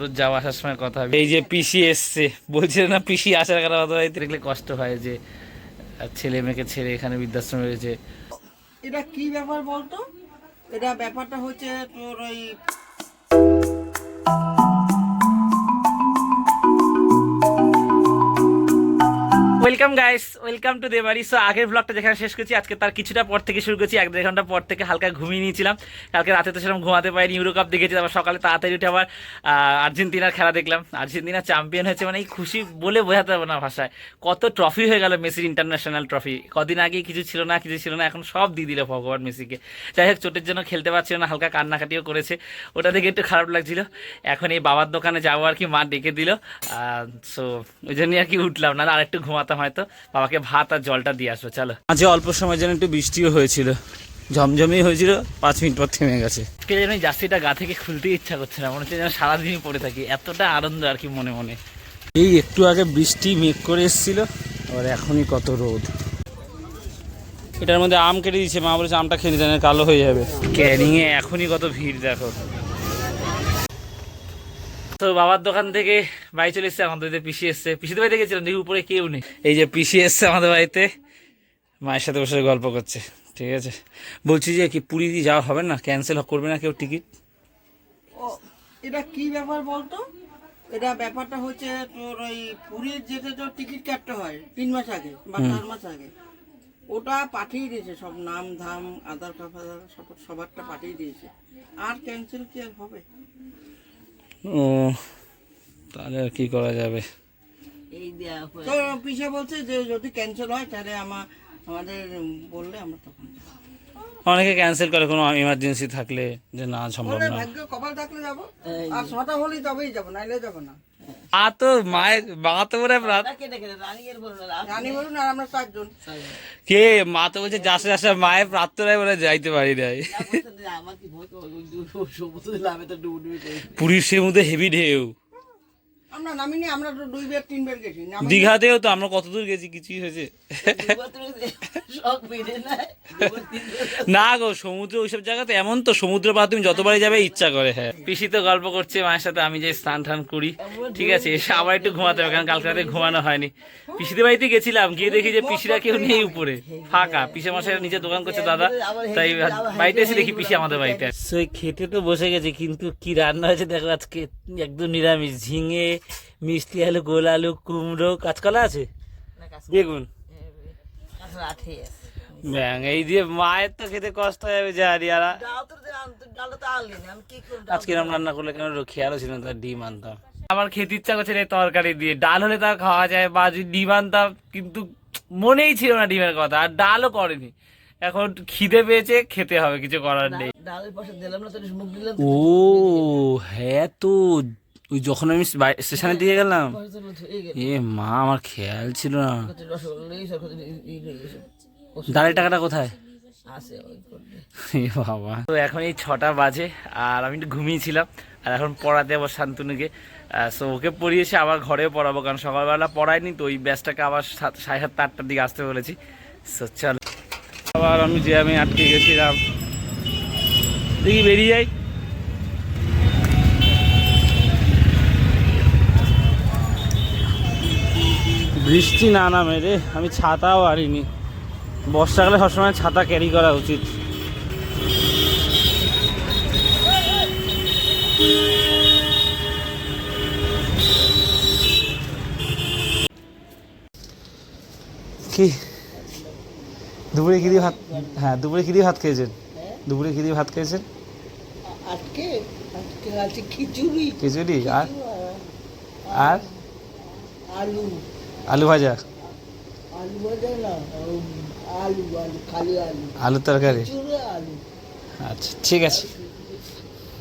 রোজ যাওয়া আসার সময় কথা হবে এই যে পিসি এসছে বলছে না পিসি আসার কারণে কথা দেখলে কষ্ট হয় যে ছেলে মেয়েকে ছেড়ে এখানে বৃদ্ধাশ্রমে রয়েছে। এটা কি ব্যাপার বলতো? এটা ব্যাপারটা হচ্ছে তোর ওই ওয়েলকাম গাইস ওয়েলকাম টু দেবারি সো আগের ব্লগটা যেখানে শেষ করছি, আজকে তার কিছুটা পর থেকে শুরু করছি। এক দেড় ঘণ্টা পর থেকে হালকা ঘুমিয়ে নিয়েছিলাম। কালকে রাতে তো সেরকম ঘুমাতে পারিনি ইউরো কাপ দেখেছি, তারপর সকালে তাড়াতাড়ি উঠে আবার আর্জেন্টিনার খেলা দেখলাম। আর্জেন্টিনা চ্যাম্পিয়ন হয়েছে মানে এই খুশি বলে বোঝাতে পারব না ভাষায়। কত ট্রফি হয়ে গেল মেসির ইন্টারন্যাশনাল ট্রফি কদিন আগে কিছু ছিল না, কিছু ছিল না, এখন সব দিয়ে দিল ভগবান মেসিকে যাই হোক, চোটের জন্য খেলতে পারছিল না, হালকা কান্নাকাটিও করেছে। ওটা দেখে একটু খারাপ লাগছিল। এখন এই বাবার দোকানে যাব আর কি, মা ডেকে দিল। সো ওই জন্যই আর কি উঠলাম না আর একটু ঘুমাতাম। হয়তো বাবাকে ভাত আর জলটা দিয়ে আসব চলো। আজ অল্প সময় যেন একটু বৃষ্টিও হয়েছিল। ঝমঝমেই হয়েছিল পাঁচ মিনিট পর থেমে গেছে। আজকে যেন জার্সিটা গা থেকে খুলতে ইচ্ছা করছে না মনে হচ্ছে যেন সারাদিনই পড়ে থাকি। এতটা আনন্দ আর কি মনে মনে। এই একটু আগে বৃষ্টি মেঘ করে এসেছিল আর এখনই কত রোদ। এটার মধ্যে আম কেটে দিয়েছে মা বলেছে আমটা খেয়ে নিতে কালো হয়ে যাবে। ক্যানিংয়ে এখনই কত ভিড় দেখো। তো বাবার দোকান থেকে বাড়ি চলে এসছে আমাদের বাড়িতে পিসি এসছে। পিসিদের বাড়িতে গেছিলাম দেখি উপরে কেউ নেই। এই যে পিসি এসছে আমাদের বাড়িতে মায়ের সাথে বসে গল্প করছে ঠিক আছে? বলছি যে কি পুরী দিয়ে যাওয়া হবে না? ক্যান্সেল করবে না কেউ টিকিট ও এটা কি ব্যাপার বলতো? এটা ব্যাপারটা হচ্ছে তোর ওই পুরীর যেতে তোর টিকিট কাটতে হয় তিন মাস আগে বা চার মাস আগে। ওটা পাঠিয়ে দিয়েছে সব নাম ধাম আধার কার্ড সব সবারটা পাঠিয়ে দিয়েছে। আর ক্যান্সেল কি আর হবে? ও তাহলে আর কি করা যাবে? তো পিসে বলছে যে যদি ক্যান্সেল হয় তাহলে আমার আমাদের বললে আমরা তখন অনেকে ক্যান্সেল করে কোনো ইমার্জেন্সি থাকলে যে না সম্ভব না। ভাগ্য কপাল থাকলে যাব। আর ছটা হলেই তবেই যাব নাইলে যাব না। তো মায়ের মা তো বলে রাত রানী বলুন আর আমরা চারজন। কে? মা তো বলছে যাসে যাসে মায়ের প্রার্থনায় বলে যাইতে পারি নাই। পুরীর সে মধ্যে হেভি ঢেউ। আমরা নামিনি আমরা তো গেছি। দীঘাতেও তো আমরা কত দূর গেছি কিছুই হয়েছে। না গো সমুদ্র ওইসব জায়গাতে এমন তো সমুদ্র পাড় তুমি যতবারই যাবে ইচ্ছা করে হ্যাঁ। পিসি তো গল্প করছে মায়ের সাথে আমি যে স্নান টান করি ঠিক আছে এসে আবার একটু ঘুমাতে হবে কারণ কালকে রাতে ঘুমানো হয়নি। পিসিদের বাড়িতে গেছিলাম গিয়ে দেখি যে পিসিরা কেউ নেই উপরে ফাঁকা। পিসে মশাই নিচে দোকান করছে দাদা তাই বাড়িতে এসে দেখি পিসি আমাদের বাড়িতে সেই খেতে তো বসে গেছে কিন্তু কি রান্না হয়েছে দেখো আজকে। একদম নিরামিষ ঝিঙে মিষ্টি আলু গোল আলু কুমড়ো কাঁচকলা আছে? বেগুন? ব্যাং এই দিয়ে মায়ের তো খেতে কষ্ট হয়ে যাবে জানি আর আজকে এরকম রান্না করলে কেন খেয়ালও ছিল না তার ডিম আনতাম। আমার খেতে ইচ্ছা করছে এই তরকারি দিয়ে। ডাল হলে তাও খাওয়া যায় বা যদি ডিম আনতাম কিন্তু মনেই ছিল না ডিমের কথা আর ডালও করেনি। এখন খিদে পেয়েছে খেতে হবে কিছু করার নেই। ও হ্যাঁ তো। ওই যখন আমি বাই- স্টেশনের দিকে গেলাম এ মা আমার খেয়াল ছিল না। ডালের টাকাটা কোথায়? বাবা। তো এখন এই ছটা বাজে আর আমি একটু ঘুমিয়েছিলাম আর এখন পড়াতে আবার শান্তনুকে। সো ওকে পড়িয়েছে আবার ঘরেও পড়াবো কারণ সকালবেলা পড়ায়নি তো ওই ব্যাচটাকে আবার সাড়ে সাতটা আটটার দিকে আসতে বলেছি। সো চল। আবার আমি যে আমি আটকে গেছিলাম। দেখি বেরিয়ে যাই। বৃষ্টি না নামে রে, আমি ছাতাও আনিনি বর্ষাকালে সবসময় ছাতা ক্যারি করা উচিত। কি? দুপুরে কি দিয়ে ভাত? হ্যাঁ দুপুরে কি দিয়ে ভাত খেয়েছেন? দুপুরে কি দিয়ে ভাত খেয়েছেন? আজকে আজকে আছে খিচুড়ি। খিচুড়ি? আর? আর আলু। আলু ভাজা? আলু ভাজা না আলু আলু খালি আলু। আলুর তরকারি? আলু। আচ্ছা ঠিক আছে।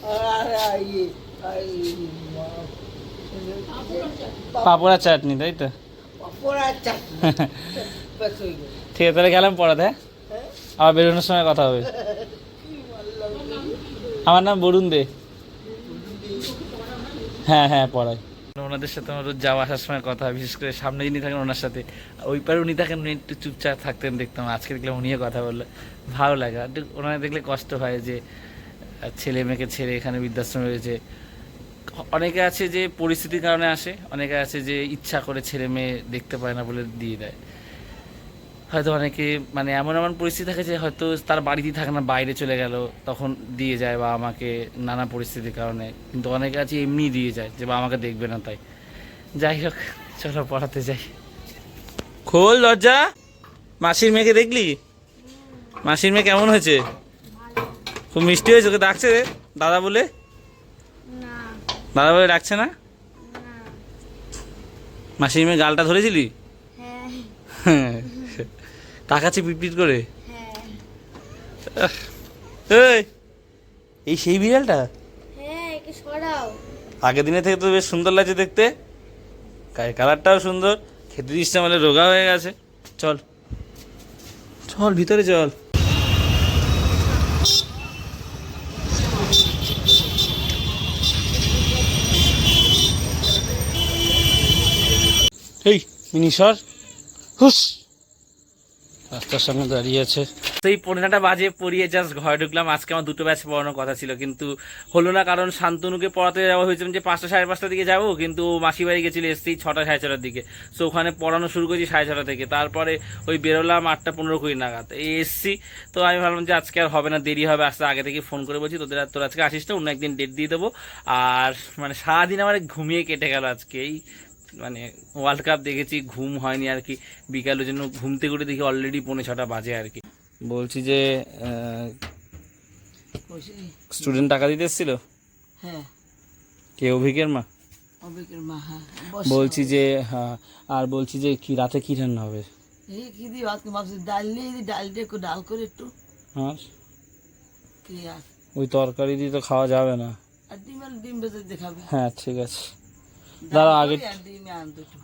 আর ইয়ে ইয়ে, পাপড় চাটনি তাই তো? হয়ে। ঠিক আছে তাহলে গেলাম পড়াতে হ্যাঁ? আবার বেরোনোর সময় কথা হবে। আমার নাম বরুণ দে। হ্যাঁ হ্যাঁ পড়াই ওনাদের সাথে আমার রোজ যাওয়া আসার সময় কথা, বিশেষ করে সামনে যিনি থাকেন ওনার সাথে। ওই পারে উনি থাকেন, উনি একটু চুপচাপ থাকতেন, দেখতাম আজকে দেখলাম উনিও কথা বলল। ভালো লাগে। আর ওনারা দেখলে কষ্ট হয় যে ছেলে মেয়েকে ছেড়ে এখানে বৃদ্ধাশ্রমে রয়েছে। অনেকে আছে যে, পরিস্থিতির কারণে আসে, অনেকে আছে যে, ইচ্ছা করে ছেলে মেয়ে দেখতে পায় না বলে দিয়ে দেয়। হয়তো অনেকে মানে এমন এমন পরিস্থিতি থাকে যে হয়তো তার বাড়িতেই থাকে না বাইরে চলে গেল তখন দিয়ে যায় বা আমাকে নানা পরিস্থিতির কারণে। কিন্তু অনেকে আছে এমনি দিয়ে যায় যে বা আমাকে দেখবে না তাই। যাই হোক চলো পড়াতে যাই। খোল দরজা। মাসির মেয়েকে দেখলি? মাসির মেয়ে কেমন হয়েছে? খুব মিষ্টি হয়েছে ওকে ডাকছে রে দাদা বলে? দাদা বলে ডাকছে না? না। মাসির মেয়ে গালটা ধরেছিলি? হ্যাঁ। তাকাচ্ছে পিটপিট করে? হ্যাঁ। এই এই সেই বিড়ালটা? হ্যাঁ আগের দিনে থেকে তো বেশ সুন্দর লাগছে দেখতে। কালারটাও সুন্দর। খেতে দিস না বলে রোগা হয়ে গেছে। চল। চল ভিতরে চল। এই মিনি সর। হুস। রাস্তার সামনে দাঁড়িয়ে আছে। সেই পনেরোটা বাজে পড়িয়ে জাস্ট ঘরে ঢুকলাম। আজকে আমার দুটো ব্যাচ পড়ানোর কথা ছিল, কিন্তু হলো না কারণ শান্তনুকে পড়াতে যাওয়া হয়েছিল যে পাঁচটা সাড়ে পাঁচটার দিকে যাব, কিন্তু মাসি বাড়ি গেছিল এসছি ছটা সাড়ে ছটার দিকে। সো ওখানে পড়ানো শুরু করেছি সাড়ে ছটা থেকে। তারপরে ওই বেরোলাম আটটা পনেরো কুড়ি নাগাদ। এই এসছি। তো আমি ভাবলাম যে আজকে আর হবে না, দেরি হবে। আসতে আগে থেকে ফোন করে বলছি, তোদের তোর আজকে আসিস না, অন্য একদিন ডেট দিয়ে দেবো। আর মানে সারাদিন আমার ঘুমিয়ে কেটে গেল আজকে। এই মানে ওয়ার্ল্ড কাপ দেখেছি ঘুম হয়নি আর কি। বিকালের জন্য ঘুমতে করে দেখি অলরেডি পৌনে ছটা বাজে আর কি। বলছি যে স্টুডেন্ট টাকা দিতে এসেছিল? হ্যাঁ। কে অভিকের মা? অবিকের মা হ্যাঁ। বলছি যে হ্যাঁ আর বলছি যে কি রাতে কি রান্না হবে? এই কি দিয়ে ভাত মাছ ডাল নিয়ে যদি ডালটা একটু ডাল করে একটু। আর? কি আর? ওই তরকারি দিয়ে তো খাওয়া যাবে না। আর ডিম আর ডিম ভেজে দেখাবে হ্যাঁ ঠিক আছে। দাঁড়া, আগে-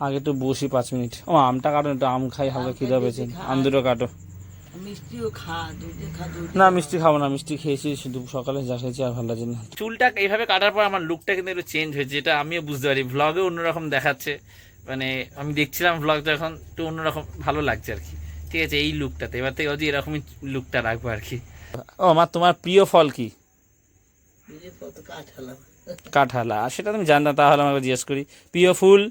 আগে একটু বসি পাঁচ মিনিট। ও আমটা কাটো একটু আম খাই হালকা খিদা পেয়েছে। আম দুটো কাটো। মিষ্টিও খা দুধে খা দুধে না মিষ্টি খাব না মিষ্টি খেয়েছি শুধু সকালে যা খেয়েছি আর ভালো লাগছে না চুলটা এইভাবে কাটার পর আমার লুকটা কিন্তু একটু চেঞ্জ হয়েছে যেটা আমিও বুঝতে পারি। ভ্লগে অন্যরকম দেখাচ্ছে। মানে আমি দেখছিলাম ভ্লগ যখন একটু অন্যরকম ভালো লাগছে আর কি। ঠিক আছে এই লুকটাতে এবার থেকে ভাবছি এরকমই লুকটা রাখব আর কি। ও আমার তোমার প্রিয় ফল কি? দুধে কাঠ হলাম কাঁঠালা। আর সেটা তুমি জানতাম তাহলে আমাকে জিজ্ঞেস করি। প্রিয় ফুল?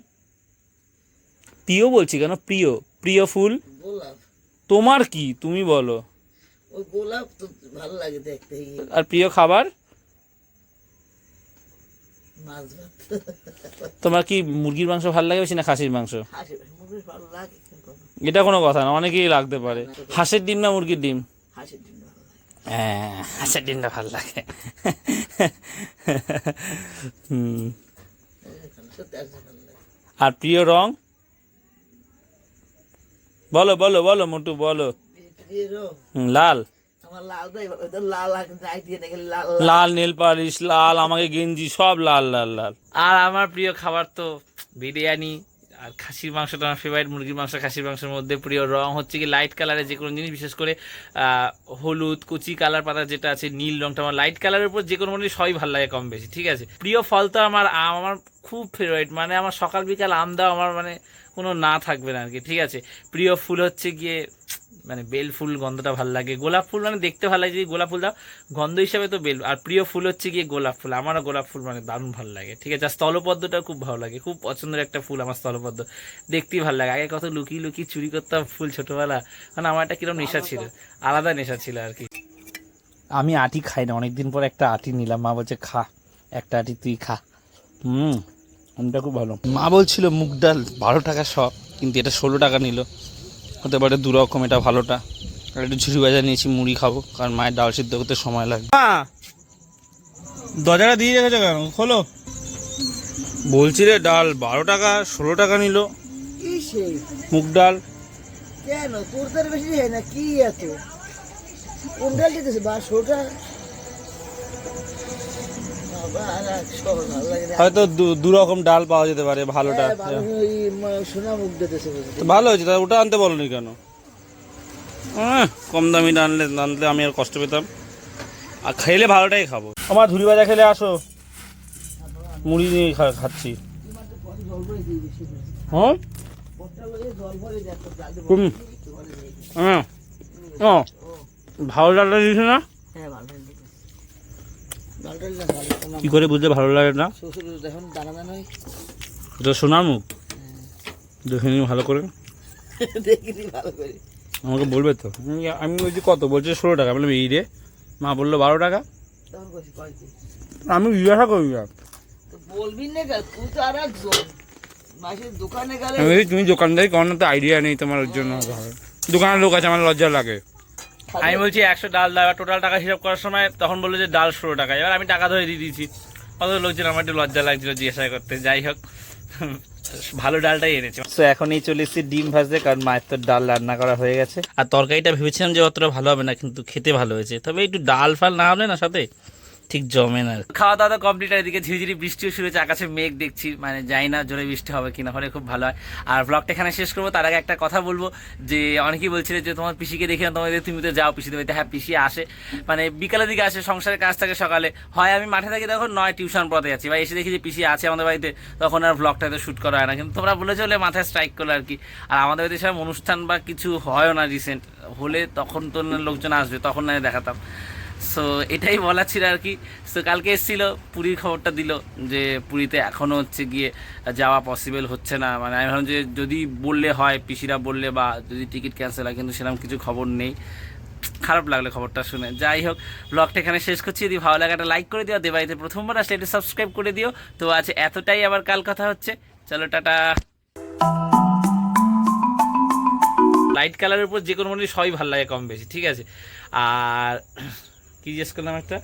প্রিয় বলছি কেন? প্রিয়। প্রিয় ফুল? তোমার কি? তুমি বলো। গোলাপ তো ভালো লাগে দেখতে। আর প্রিয় খাবার? তোমার কি মুরগির মাংস ভালো লাগে বেশি না খাসির মাংস? এটা কোনো কথা না অনেকেই লাগতে পারে। হাঁসের ডিম না মুরগির ডিম? হাসির ডিম। হ্যাঁ হাঁসের ডিমটা ভালো লাগে। আর প্রিয় রং? বলো বলো বলো, মোটু, বলো। লাল। লাল নীল পালিশ, লাল, আমাকে গেঞ্জি, সব লাল লাল লাল। আর আমার প্রিয় খাবার তো বিরিয়ানি। আর খাসির মাংসটা আমার ফেভারিট মুরগির মাংস, খাসির মাংসের মধ্যে প্রিয় রং হচ্ছে কি লাইট কালারের যে কোনো জিনিস, বিশেষ করে হলুদ, কুচি কালার পাতা যেটা আছে, নীল রংটা আমার লাইট কালারের উপর যে কোনো জিনিস সবই ভালো লাগে কম বেশি, ঠিক আছে? প্রিয় ফল তো আমার আম, আমার খুব ফেভারিট মানে আমার সকাল বিকাল আম দাও আমার মানে কোনো না থাকবে না আর কি, ঠিক আছে? প্রিয় ফুল হচ্ছে গিয়ে মানে বেল ফুল গন্ধটা ভালো লাগে। গোলাপ ফুল মানে দেখতে ভালো লাগে, যদি গোলাপ ফুল দাও, গন্ধ হিসাবে তো বেল, আর প্রিয় ফুল হচ্ছে গিয়ে গোলাপ ফুল, আমারও গোলাপ ফুল মানে দারুণ ভালো লাগে, ঠিক আছে? আর স্থলপদ্মটা খুব ভালো লাগে, খুব পছন্দের একটা ফুল আমার স্থলপদ্ম দেখতেই ভালো লাগে। আগে কত লুকিয়ে লুকিয়ে চুরি করতাম ফুল ছোটবেলা মানে আমার একটা কীরকম নেশা ছিল, আলাদা নেশা ছিল আর কি। আমি আটি খাই না, অনেকদিন পর একটা আটি নিলাম, মা বলছে, খা, একটা আটি তুই খা। হুম আমটা খুব ভালো। মা বলছিল মুগ ডাল বারো টাকা সব কিন্তু এটা ষোলো টাকা নিল। হতে পারে দু রকম এটা ভালোটা। আর একটু ঝুড়ি বাজার নিয়েছি মুড়ি খাব কারণ মায়ের ডাল সিদ্ধ করতে সময় লাগবে দরজাটা দিয়ে রেখেছো কেন? খোলো। বলছি রে ডাল বারো টাকা ষোলো টাকা নিল। মুগ ডাল। কেন? তোর তার বেশি হয় না কি এত? কোন ডাল দিতেছে? বা ছোটা বাবা, হয়তো দু- রকম ডাল পাওয়া যেতে পারে ভালোটা। হ্যাঁ, ভালো হয়েছে তা ওটা আনতে বলনি কেন? কম দামি আনলে আনলে আমি আর কষ্ট পেতাম। আর খেলে ভালোটাই খাব। আমার ঝুড়ি ভাজা খেলে আসো। মুড়ি নিয়ে খা- খাচ্ছি। হ্যাঁ? দেয়। হ্যাঁ। ভালো ডালটা দিয়েছে না? হ্যাঁ ভালো ডালটা না কি করে বুঝতে ভালো লাগে না? হয় এটা সোনার মুখ? দেখে নিই ভালো করে? ভালো করে। আমাকে বলবে তো। আমি- বলছি কত? বলছে ষোলো টাকা। বললাম এই রে। মা বলল বারো টাকা। আমি জিজ্ঞাসা করি না। বলবি না তুই তো আর দোকানে গেলে আমি বলছি, তুমি দোকানদারি করো না তো আইডিয়া নেই তোমার জন্য। দোকানের লোক আছে আমার লজ্জা লাগে। আমি বলছি একশো ডাল দাও টোটাল টাকা হিসাব করার সময় তখন বলল যে ডাল ষোলো টাকা। এবার আমি টাকা ধরে দিয়ে দিয়েছি। অত লোকজন আমার একটু লজ্জা লাগছিল জিজ্ঞাসা করতে। যাই হোক ভালো ডালটাই এনেছে। তো এখন এই চলে এসেছি ডিম ভাজতে কারণ মায়ের তো ডাল রান্না করা হয়ে গেছে। আর তরকারিটা ভেবেছিলাম যে অতটা ভালো হবে না কিন্তু খেতে ভালো হয়েছে। তবে একটু ডাল ফাল না হলে না সাথে? ঠিক জমে না খাওয়া দাওয়া কমপ্লিট আর এদিকে ঝিরিঝিরি বৃষ্টিও শুরু হয়েছে, আকাশে মেঘ দেখছি মানে যাই না জোরে বৃষ্টি হবে কিনা, হলে খুব ভালো হয়। আর ব্লগটা এখানে শেষ করব, তার আগে একটা কথা বলব, যে অনেকেই বলছিলে যে তোমার পিসিকে দেখে না, তোমাদের তুমি তো যাও পিসিতে বাড়িতে হ্যাঁ পিসি আসে। মানে বিকালের দিকে আসে, সংসারের কাজ থাকে সকালে। হয় আমি মাঠে থাকি তখন নয় টিউশন পড়াতে যাচ্ছি। বা এসে দেখি যে পিসি আছে আমাদের বাড়িতে, তখন আর ব্লগটা তো শ্যুট করা হয় না। কিন্তু তোমরা বলে মাথায় স্ট্রাইক করল আর কি। আর আমাদের বাড়িতে সেরকম অনুষ্ঠান বা কিছু হয়ও না রিসেন্ট হলে তখন তো লোকজন আসবে, তখন না হয় দেখাতাম। সো এটাই বলার ছিল আর কি। সো কালকে এসেছিল, পুরীর খবরটা দিল যে পুরীতে এখনও হচ্ছে গিয়ে যাওয়া পসিবল হচ্ছে না। মানে আমি ভাবলাম যে যদি বললে হয়, পিসিরা বললে বা যদি টিকিট ক্যান্সেল হয়, কিন্তু সেরকম কিছু খবর নেই। খারাপ লাগল খবরটা শুনে। যাই হোক ব্লগটা এখানে শেষ করছি। যদি ভালো লাগে, একটা লাইক করে দিও। দেবাইতে প্রথমবার আসলে একটু সাবস্ক্রাইব করে দিও। তো আজ এতটাই, আবার কাল কথা হচ্ছে। চলো, টাটা। লাইট কালারের উপর যে কোনো মনে সবই ভালো লাগে কম বেশি, ঠিক আছে? আর কি জিজ্ঞেস করলাম একটা?